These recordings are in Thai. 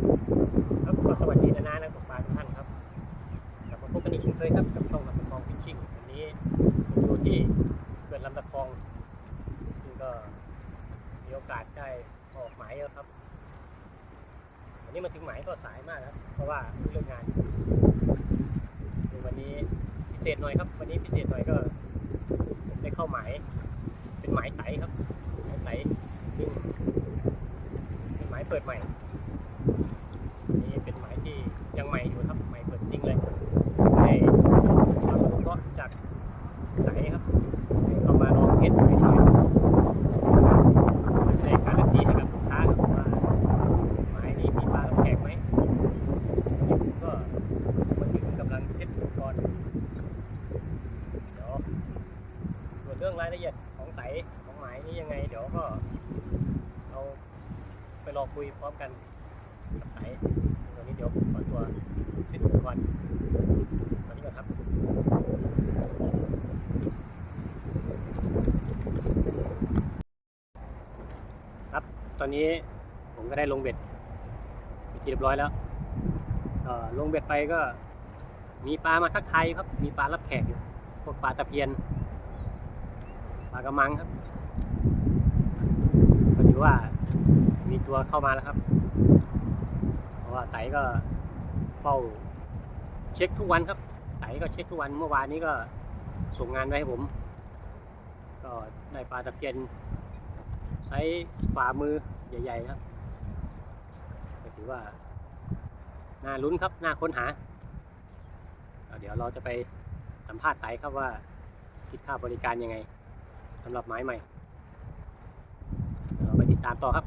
ครับสวัสดีนะนะนักตกปลาทุกท่านครับกลับมาพบกันอีกเช่นเคยครับกับช่องลำตะคองฟิชชิ่งวันนี้ผมอยู่ที่เขื่อนลำตะคองซึ่งก็มีโอกาสได้ออกหมายแล้วครับวันนี้มาถึงหมายก็สายมากครับเพราะว่าเรื่องงานวันนี้พิเศษหน่อยครับ วันนี้พิเศษหน่อยก็ได้เข้าหมายเป็นหมายไตครับหมายไตซึ่งเป็นหมายเปิดใหม่ ที่ยังใหม่อยู่ครับใหม่เปิดซิงเลยให้ทำก็จากไหนครับให้เข้ามาลองเทสไปหน่อยในการันตีให้กับลูกค้าครับว่าหมายนี้มีปลาแขกไหมวันนี้ผมก็มาถึงกำลังเทสอุปกรณ์เดี๋ยวส่วนเรื่องรายละเอียดของไตของหมายนี้ยังไง เดี๋ยวก็เอาไปรอคุยพร้อมกันกับไต ตอนนี้เดี๋ยวผมขอตัวเช็คอุปกรณ์ตอนนี้ก่อนครับ ครับ ต อนนี้ผมก็ได้ลงเบ็ดไปเรียบร้อยแล้วลงเบ็ดไปก็ มีปลามาทักทายครับ มีปลารับแขกอยู่พวกปลาตะเพียนปลากระมังครับก็ถือว่ามีตัวเข้ามาแล้วครับ เพราะว่าไตก็เฝ้าเช็คทุกวันครับ ไตก็เช็คทุกวันเมื่อวานนี้ก็ส่งงานไว้ให้ผม ก็ได้ปลาตะเพียน ใช้ฝ่ามือ ใหญ่ ๆ ครับก็ถือว่าน่าลุ้นครับน่าค้นหา เดี๋ยวเราจะไปสัมภาษณ์ไตครับว่าคิดค่าบริการยังไงสำหรับไม้ใหม่เดี๋ยวเราไปติดตามต่อครับ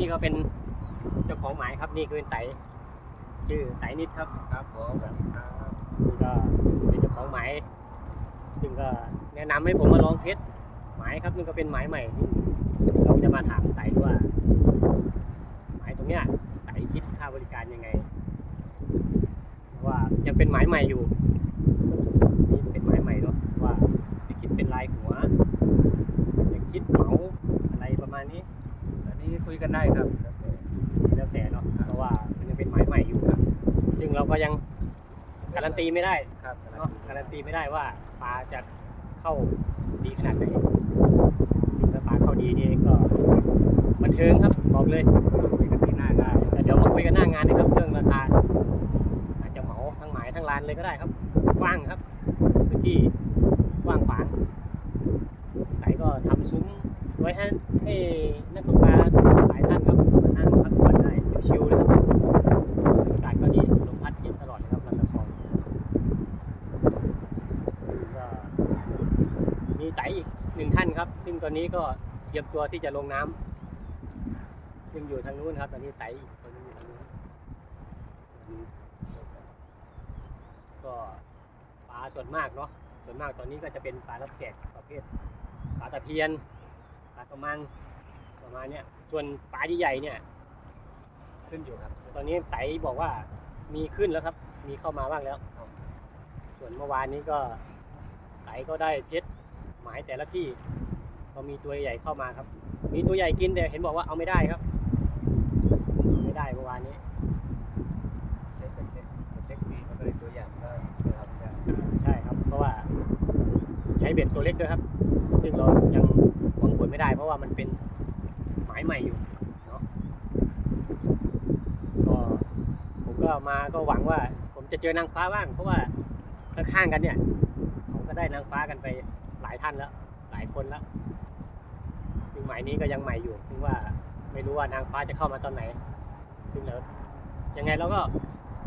นี่ก็เป็นเจ้า ของหมายครับนี่คือไตชื่อไตนิดครับครับผมครับนี่ก็เป็นเจ้าของหมายซึ่งก็แนะนำให้ผมมาลองเทสหมายครับนี่ก็เป็นหมายใหม่ที่เราจะมาถามไตดูว่าหมายตรงเนี้ยไตคิดค่าบริการยังไงเพราะว่ายังเป็นหมายใหม่อยู่นี่เป็นหมายใหม่เนาะว่าจะคิดเป็นลายหัวจะคิดเหมาอะไรประมาณนี้อันนี้คุยกันได้ครับแล้วแต่เนาะ เพราะว่ามันยังเป็นหมายใหม่อยู่ครับซึ่งเราก็ยังการันตีไม่ได้ครับเนาะการันตีไม่ได้ว่าปลาจะเข้าดีขนาดไหนถ้าปลาเข้าดีนี่ก็บันเทิงครับบอกเลยคุยกันที่หน้างานแต่เดี๋ยวมาคุยกันหน้างานนะครับเรื่องราคาอาจจะเหมาทั้งหมายทั้งลานเลยก็ได้ครับกว้างครับพื้นที่กว้างขวางไหนก็ทำซุ้มไว้ให้ให้นักตกปลาหลายท่านครับมานั่งพักผ่อนได้ชิวๆเลยครับอากาศก็ดีลมพัดเย็นตลอดเลยครับลำตะคองก็มีไตอีกหนึ่งท่านครับ ซึ่งต อนนี้ก็เตรียมตัวที่จะลงน้ำซึ่งอยู่ทางนู้นครับ ตอนนี้ไตอีกคนนึงอยู่ทางนู้นก็ปลาส่วนมากเนาะส่วนมากตอนนี้ก็จะเป็นปลารับแขกประเภทปลาตะเพียนปลากระมังประมาณเนี้ยส่วนปลาใหญ่ๆเนี่ย ขึ้นอยู่ครับ ตอนนี้ไตบอกว่ามีขึ้นแล้วครับ มีเข้ามาบ้างแล้ว ส่วนเมื่อวานนี้ก็ไตก็ได้เท็ดหมายแต่ละที่ ก็มีตัวใหญ่เข้ามาครับ มีตัวใหญ่กินแต่เห็นบอกว่าเอาไม่ได้ครับเอาไม่ได้เมื่อวานนี้ใช้เป็นเล็กเป็นเล็กดีมันก็เลยตัวอย่างก็จะทำได้ใช่ครับ เพราะว่าใช้เบ็ดตัวเล็กด้วยครับ ซึ่งเรายังหวังผลไม่ได้ เพราะว่ามันเป็นหมายใหม่อยู่เนาะก็ผมก็มาก็หวังว่า ผมจะเจอนางฟ้าบ้าง เพราะว่าข้างๆกันเนี่ยเขาก็ได้นางฟ้ากันไปหลายท่านแล้ว หลายคนแล้ว ใหมายนี้ก็ยังใหม่อยู่ซึ่งว่าไม่รู้ว่านางฟ้าจะเข้ามาตอนไหนซึ่งแล้วยังไงเราก็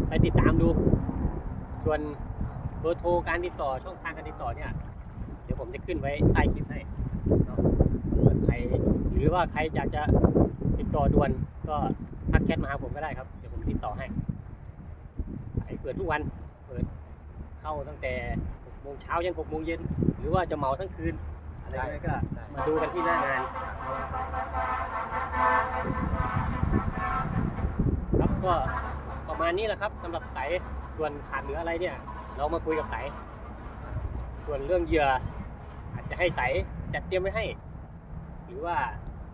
ไปติดตามดู ส่วนเบอร์โทรการติดต่อช่องทางการติดต่อเนี่ย เดี๋ยวผมจะขึ้นไว้ใต้คลิปให้เนาะใครหรือว่าใครอยากจะติดต่อด่วนก็ทักแชทมาหาผมก็ได้ครับ เดี๋ยวผมติดต่อให้เปิดทุกวัน เปิดเข้าตั้งแต่6โมงเช้ายัน6โมงเย็น หรือว่าจะเหมาทั้งคืน อะไรก็ได้ก็ได้มาดูกันที่หน้างานครับก็ประมาณนี้แหละครับสำหรับไตส่วนขาดเหลืออะไรเนี่ย เรามาคุยกับไตส่วนเรื่องเหยื่ออาจจะให้ไตจัดเตรียมไว้ให้ หรือว่า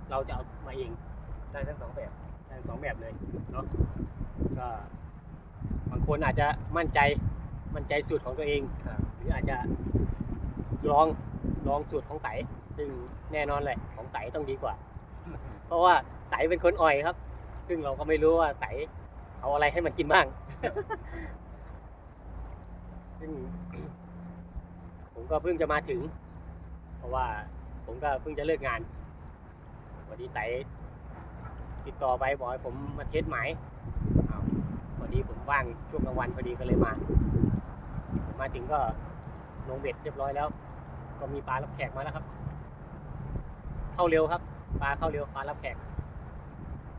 เราจะเอามาเองได้ทั้งสองแบบได้สองแบบเลยเนาะก็บางคนอาจจะมั่นใจมั่นใจสูตรของตัวเองครับหรืออาจจะลอง ลองสูตรของไตซึ่งแน่นอนเลยของไตต้องดีกว่า เพราะว่าไตเป็นคนอ่อยครับ ซึ่งเราก็ไม่รู้ว่าไตเอาอะไรให้มันกินบ้าง ซึ่งผมก็เพิ่งจะมาถึง เพราะว่าผมก็เพิ่งจะเลิกงานวันนี้ไตติดต่อไปบอกให้ผมมาเทสหมายอ้วพอดีผมว่างช่วงกลางวันพอดีก็เลยมาผมมาถึงก็ลงเบ็ดเรียบร้อยแล้ว ก็มีปลารับแขกมาแล้วครับ เข้าเร็วครับ ปลาเข้าเร็วปลารับแขก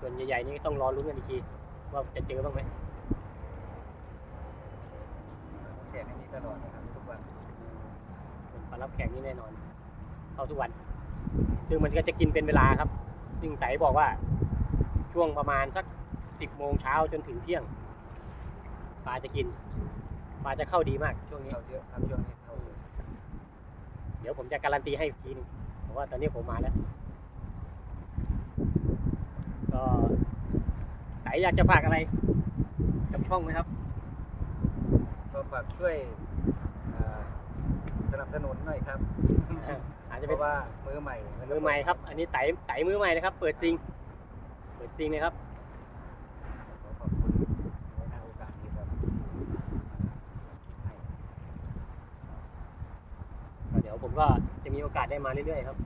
ส่วนใหญ่ๆนี่ต้องรอลุ้นกันอีกทีว่าจะเจอบ้างไหมแขกในนี้ตลอดนะครับทุกวันส่วนปลารับแขกนี่แน่นอน เข้าทุกวันซึ่งมันก็จะกินเป็นเวลาครับซึ่งไตบอกว่า ช่วงประมาณสักสิบโมงเช้าจนถึงเที่ยงปลาจะกินปลาจะเข้าดีมากช่วงนี้เข้าเยอะครับช่วงนี้เข้าเยอะ เดี๋ยวผมจะการันตีให้อีกทีหนึงเพราะว่าตอนนี้ผมมาแล้ว ก็ไตอยากจะฝากอะไร กับช่องไหมครับ ก็ฝากช่วยอ่าสนับสนุนหน่อยครับ อาจจะเพเป็นราะว่ามือใหม่ มือใหม่ครับ อันนี้ไตไตมือใหม่นะครับ เปิดซิง เปิดซิงนะครับ ขอขอบคุณในโอกาสนี้ครับคิดให้ ก็จะมีโอกาสได้มาเรื่อยๆครับ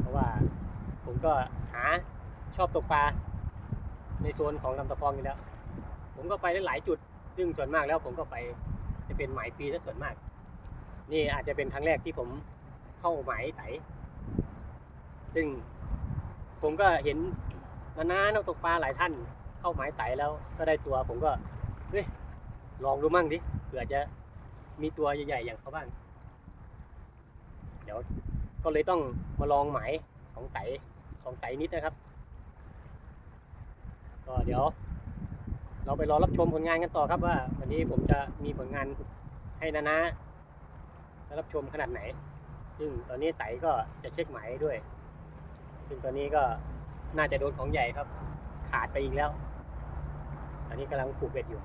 เพราะว่าผมก็หาชอบตกปลาในโซนของลำตะคองอยู่แล้ว ผมก็ไปได้หลายจุด ซึ่งส่วนมากแล้วผมก็ไปจะเป็นหมายฟรีซะส่วนมาก นี่อาจจะเป็นครั้งแรกที่ผมเข้าหมายไตซึ่งผมก็เห็นนานานักตกปลาหลายท่านเข้าหมายไตแล้วก็ได้ตัวผมก็เฮ้ยลองดูมั่งดิเผื่อจะมีตัวใหญ่ๆอย่างเขาบ้าง ดี๋ยวก็เลยต้องมาลองไหมของไตของไตนิดนะครับ ก็เดี๋ยว เราไปรอรับชมผลงานกันต่อครับว่า วันนี้ผมจะมีผลงานให้นานะได้รับชมขนาดไหน ซึ่งตอนนี้ไตก็จะเช็คไหมด้วย ซึ่งตอนนี้ก็น่าจะโดนของใหญ่ครับ ขาดไปอีกแล้ว ตอนนี้กำลังผูกเบ็ดอยู่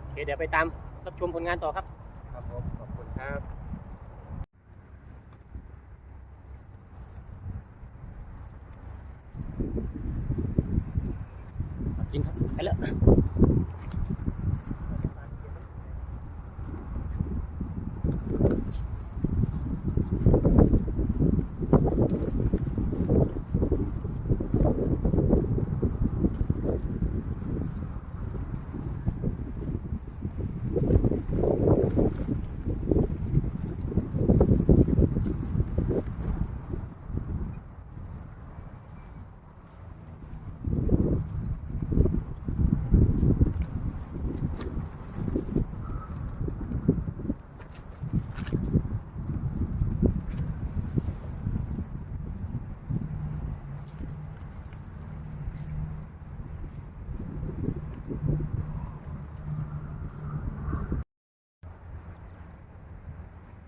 โอเคเดี๋ยวไปตามรับชมผลงานต่อครับ ครับผมขอบคุณครับ กินครั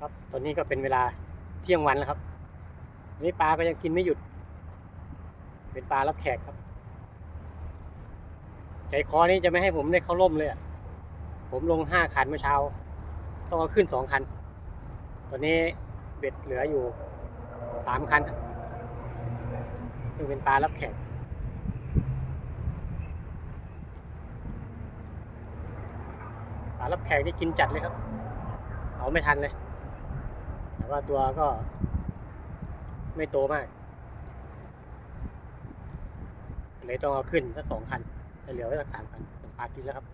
ครับ ตอนนี้ก็เป็นเวลาเที่ยงวันแล้วครับนนี้ปลาก็ยังกินไม่หยุด เป็นปลารับแขกครับ ใจคอนี่จะไม่ให้ผมได้เข้าร่มเลยผมลงห้าคันเมื่อเช้า ต้องเอาขึ้นสองคัน ตอนนี้เบ็ดเหลืออยู่สามคันครับซึ่งเป็นปลารับแขกปลารับแขกนี่กินจัดเลยครับ เอาไม่ทันเลย แต่ว่าตัวก็ไม่โตมาก เลยต้องเอาขึ้นสักสองคันแต่เหลือไว้สักสามคันเป็นปลากินแล้วครับ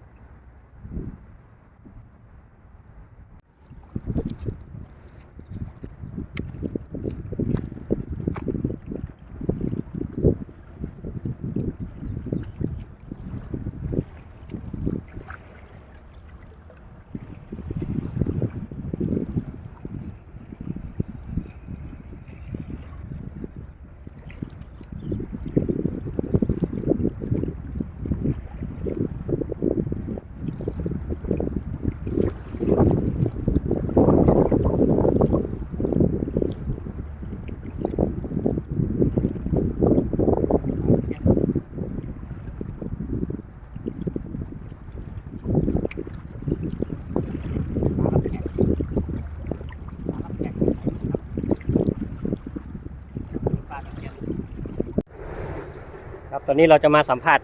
ครับต อนนี้เราจะมาสัมผัส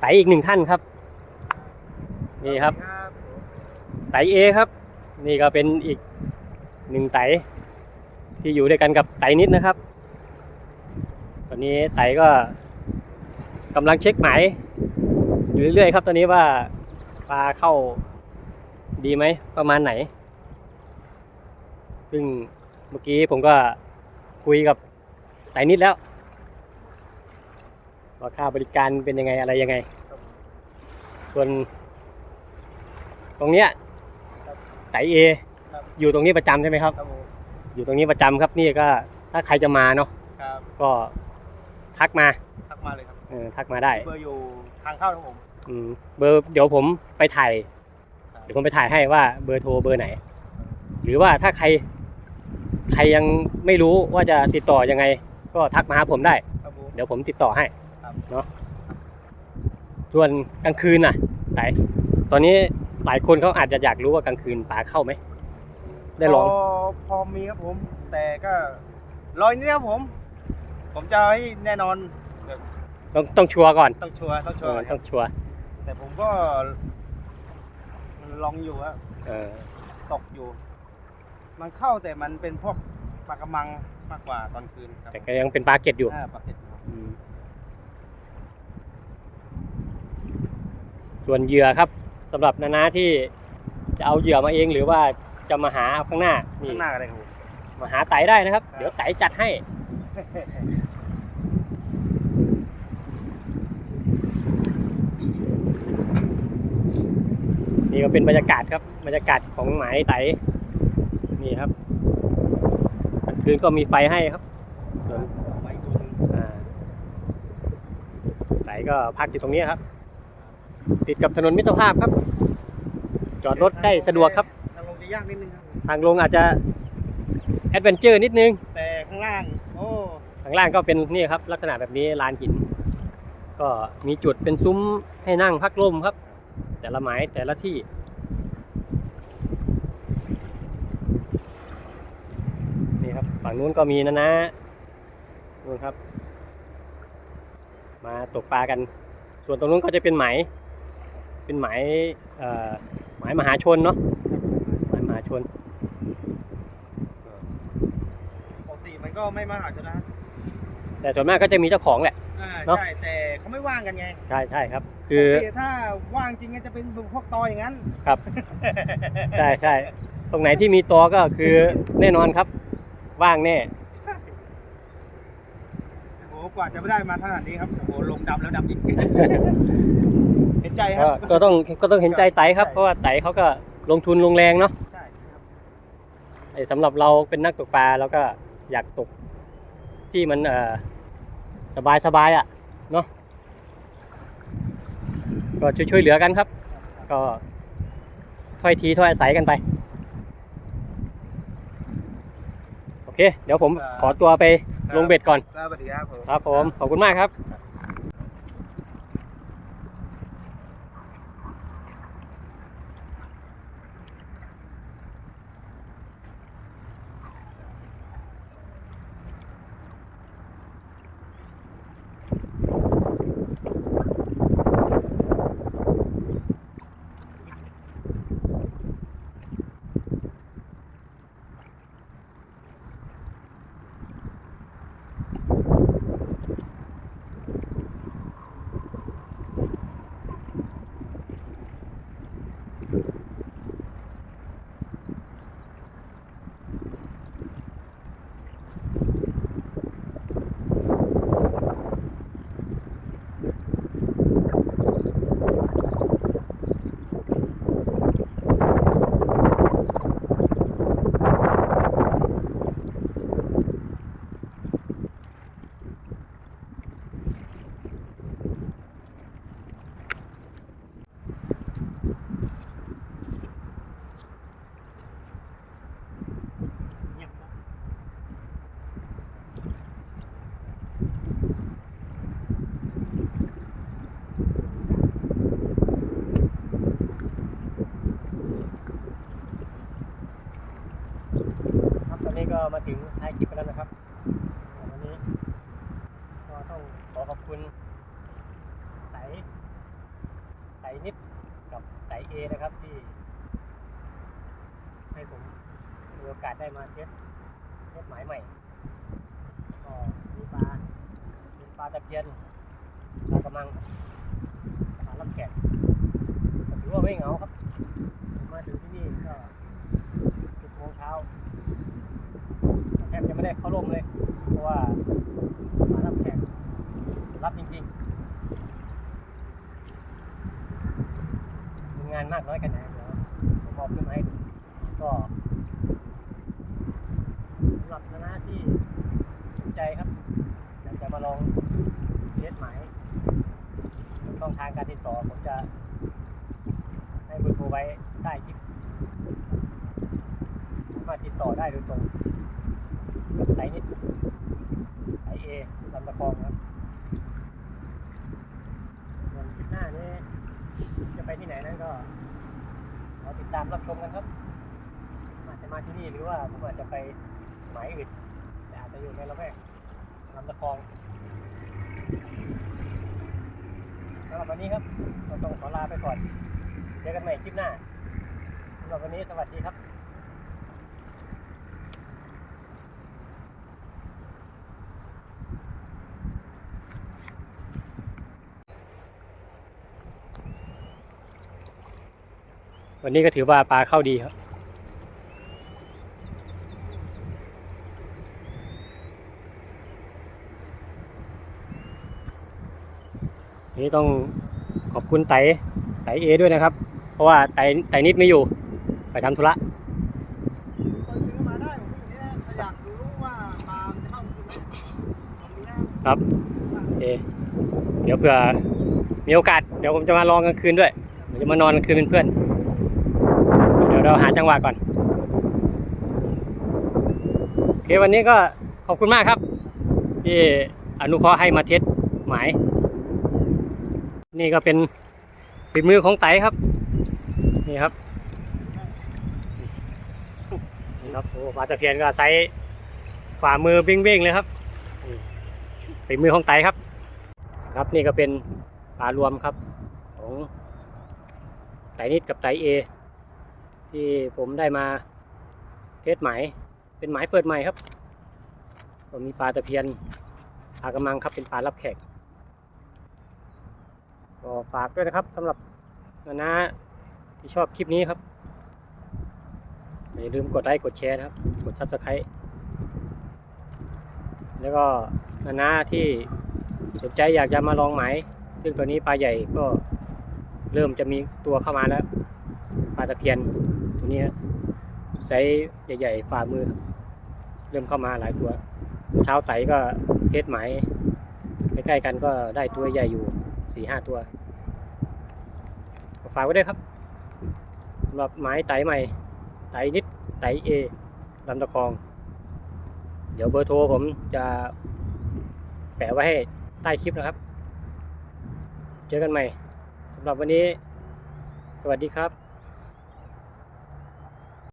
ไตอีกหนึ่งท่านครับ นี่ครับ ไตเอครับ นี่ก็เป็นอีกหนึ่งไตที่อยู่ด้วยกันกับไตนิดนะครับ ตอนนี้ไตก็กำลังเช็คหมายอยู่เรื่อยๆครับ ตอนนี้ว่าปลาเข้าดีไหมประมาณไหน ซึ่งเมื่อกี้ผมก็คุยกับไตนิดแล้ว ว่าค่าบริการเป็นยังไงอะไรยังไง ส่วน ตรงเนี้ยไตเอครับอยู่ตรงนี้ประจำใช่ไหมครับครับผมอยู่ตรงนี้ประจำครับนี่ก็ถ้าใครจะมาเนาะครับก็ทักมาทักมาเลยครับเออทักมาได้ เบอร์อยู่ทางเข้าครับผมอืมเบอร์เดี๋ยวผมไปถ่ายครับเดี๋ยวผมไปถ่ายให้ว่าเบอร์โทรเบอร์ไหน หรือว่าถ้าใครใครยังไม่รู้ว่าจะติดต่อยังไง ก็ทักมาหาผมได้ครับผมเดี๋ยวผมติดต่อให้ครับ เนาะส่วนกลางคืนน่ะไตตอนนี้หลายคนเขาอาจจะอยากรู้ว่ากลางคืนปลาเข้าไหม ได้ลอง พพอมีครับผม แต่ก็รอยนี้ครับผม ผมจะให้แน่นอนแบบต้องต้องชัวร์ก่อนต้องชัวร์ต้องชัเอวร์อคต้รัอบงชัวร์แต่ผมก็ลองอยู่อะเออตกอยู่ มันเข้าแต่มันเป็นพวกปลากระมังมากกว่าตอนคืนครับแต่ก็ยังเป็นปลาเก็ตอยู่อ่าปลาเก็ตอยู่อืม ส่วนเหยื่อครับสำหรับนานาที่จะเอาเหยื่อมาเองหรือว่าจะมาหาเอาข้างหน้านี่ข้างหน้าอะไรครับผมมาหาไตได้นะครับครับ เดี๋ยวไตจัดให้ นี่ก็เป็นบรรยากาศครับบรรยากาศของหมายไตนี่ครับกลางคืนก็มีไฟให้ครับส่วนไว้ตัวหนึงอ่าไตก็พักอยู่ตรงนี้ครับ ติดกับถนนมิตรภาพครับ จอดรถได้สะดวกครับ ทางลงจะยากนิดนึงครับผมทางลงอาจจะแอดเวนเจอร์นิดนึง แต่ข้างล่าง โอ้ ข้างล่างก็เป็นนี่ครับ ลักษณะแบบนี้ลานหิน ก็มีจุดเป็นซุ้มให้นั่งพักลมครับ แต่ละหมายแต่ละที่ นี่ครับ ฝั่งนู้นก็มีนะนะนู่นครับ มาตกปลากัน ส่วนตรงนู้นก็จะเป็นหมาย เป็นหมายเอ่อหมายมหาชนเนาะหมายมหาชนปกติมันก็ไม่มาหาชนะแต่ส่วนมากก็จะมีเจ้าของแหละอ่าเนอะใช่แต่เขาไม่ว่างกันไงใช่ใช่ครับ คือปกติถ้าว่างจริงก็จะเป็นพวกตออย่างนั้นครับใช่ใช่ตรงไหนที่มีตัวก็คือแน่นอนครับ ว่างแน่ใช่โอ้โหกว่าจะไม่ได้มาขนาดนี้ครับโอ้โหลงดำแล้วดำอีก เห็นใจครัก็บ ก็ต้องก็ต้องเห็นใจไตครับ เพราะว่าไตเขาก็ลงทุนลงแรงเนาะใช่ครับไอ้สำหรับเราเป็นนักตกปลาเราก็อยากตกที่มันเอ่อสบายสบายอะเนาะก็ช่วยช่วยเหลือกันครับ ก็ถ้อยทีถ้อยอาศัยกันไปเค เดี๋ยวผมขอตัวไปลงเบ็ดก่อน ครับสวัสดีครับผม ครับผม ขอบคุณมากครับครับ ตอนนี้ก็มาถึงท้ายคลิปกันแล้วนะครับวันนี้ก็ต้องขอขอบคุณไตไตนิดกับไตเอนะครับที่ ให้ผมมีโอกาสได้มาเทสเทสหมายใหม่ก็มีปลาเป็นปลาตะเพียนปลากระมังปลาลับแกะก็ถือว่าไม่เหงาครับผมมาถึงที่นี่ก็สิบโมงเช้า แทบจะไม่ได้เข้าร่มเลย เพราะว่ามารับแขกรับจริงๆมีงานมากน้อยกันไหนเดี๋ยวผมมอบขึ้นมาให้ดูก็สำหรับคณะที่สนใจครับอยากจะมาลองเทสหมายช่องทางการติดต่อผมจะให้เบอร์โทรไว้ใต้คลิปมาติดต่อได้โดยตรง กับไซนิดไอเอลำตะคองครับส่วนคลิปหน้านี้จะไปที่ไหนนั้นก็เรอติดตามรับชมกันครับ อาจจะมาที่นี่หรือว่าผมอาจจะไปหมายอื่นแต่อาจจะอยู่ในละแวกลำตะคองสำหรับวันนี้ครับเราต้องขอลาไปก่อน เจอกันใหม่คลิปหน้าสำหรับวันนี้สวัสดีครับ วันนี้ก็ถือว่าปลาเข้าดีครับ นี่ต้องขอบคุณไตไตเอด้วยนะครับ เพราะว่าไตไตนิดไม่อยู่ ไปทำธุระคนซื้อมาได้ผมอยู่นี่นะถ้าอยากรู้ว่าปลามันเอไหมลองดูนะครับโอเคเดี๋ยวเผื่อมีโอกาส เดี๋ยวผมจะมาลองกลางคืนด้วยเดี๋ยวจะมานอนกลางคืนเป็นเพื่อน ยวเราหาจังหวะก่อนโอเควันนี้ก็ขอบคุณมากครับ ที่อนุเคราะห์ให้มาเทสหมาย นี่ก็เป็นฝีมือของไตครับ นี่ครับนี่ครับโอ้ปลาตะเพียนก็ไซส์ฝ่ามือเบ้งๆเลยครับฝีมือของไตครับ ครับนี่ก็เป็นปลารวมครับของไตนิดกับไตเอ ที่ผมได้มาเทสหมายเป็นหมายเปิดใหม่ครับก็มีปลาตะเพียนปลากระมังครับเป็นปลารับแขกก็ฝากด้วยนะครับสำหรับนาๆที่ชอบคลิปนี้ครับอย่าลืมกดไลค์กดแชร์นะครับ กดซับสไครต์แล้วก็นาๆที่สนใจอยากจะมาลองไหมซึ่งตัวนี้ปลาใหญ่ก็เริ่มจะมีตัวเข้ามาแล้ว ปลาตะเพียน นี้ไซส์ใหญ่ๆฝ่ามือ เริ่มเข้ามาหลายตัว เช้าไตก็เทสหมใกล้ๆกันก็ได้ตัวใหญ่อยู่สี่ห้าตัวฝากไว้ด้วยครับสำหรับหมายไตใหม่ ไตนิดไตเอลำตะคอง เดี๋ยวเบอร์โทรผมจะแปะไว้ให้ใต้คลิปนะครับ เจอกันใหม่สำหรับวันนี้ สวัสดีครับ